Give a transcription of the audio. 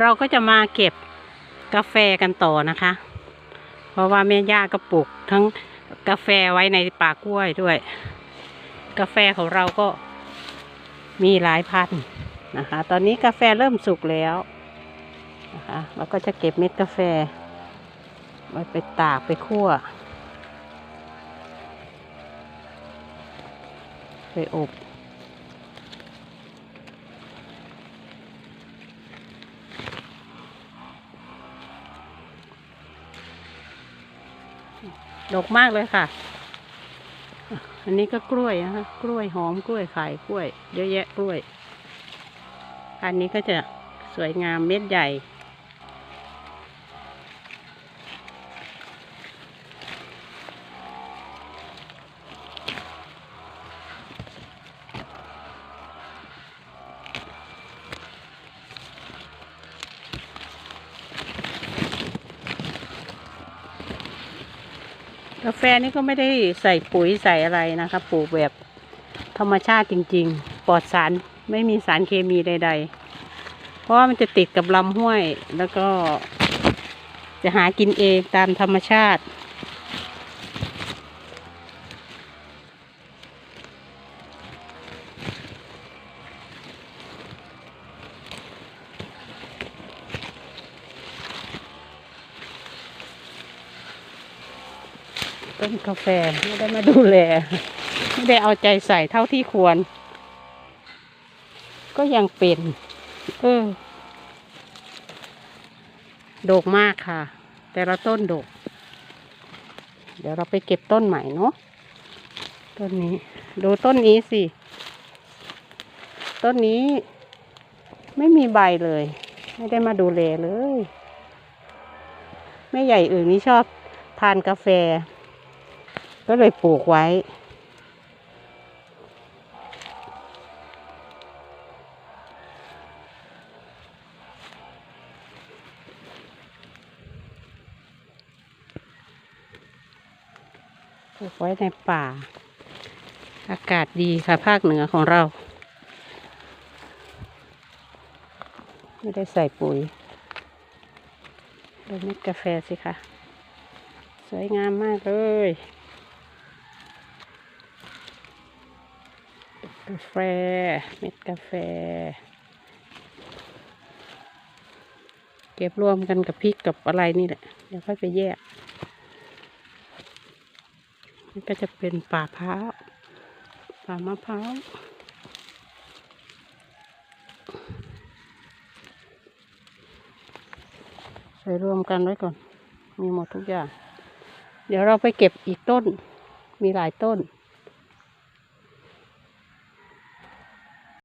เราก็จะมาเก็บกาแฟกันต่อนะคะ เพราะว่าแม่ย่าก็ปลูกทั้งกาแฟไว้ในป่ากล้วยด้วย กาแฟของเราก็มีหลายพันธุ์นะคะ ตอนนี้กาแฟเริ่มสุกแล้วนะคะเราก็จะเก็บเม็ดกาแฟไว้ไปตากไปคั่ว ไปอบ ดกมากเลยค่ะ อันนี้ก็กล้วยนะคะกล้วยหอมกล้วยไข่กล้วย เยอะแยะกล้วย อันนี้ก็จะสวยงามเม็ดใหญ่ กาแฟนี่ก็ไม่ได้ใส่ปุ๋ยใส่อะไรนะคะปลูกแบบธรรมชาติจริง ๆ ปลอดสารไม่มีสารเคมีใด ๆ เพราะว่ามันจะติดกับลำห้วยแล้วก็จะหากินเองตามธรรมชาติ ต้นกาแฟไม่ได้มาดูแล ไม่ได้เอาใจใส่เท่าที่ควร ก็ยังเป็น เออ โดกมากค่ะ แต่ละต้นโดก เดี๋ยวเราไปเก็บต้นใหม่เนาะต้นนี้ ดูต้นนี้สิ ต้นนี้ไม่มีใบเลย ไม่ได้มาดูแลเลยแม่ใหญ่อื่นนี่ชอบทานกาแฟ ก็เลยปลูกไว้ ปลูกไว้ในป่า อากาศดีค่ะ ภาคเหนือของเรา ไม่ได้ใส่ปุ๋ยดูเม็ดกาแฟสิคะสวยงามมากเลย กาแฟ เม็ดกาแฟ เก็บรวมกันกับพริกกับอะไรนี่แหละ เดี๋ยวค่อยไปแยกนี่ก็จะเป็นป่าพร้าว ป่ามะพร้าวใส่รวมกันไว้ก่อน มีหมดทุกอย่าง เดี๋ยวเราไปเก็บอีกต้น มีหลายต้น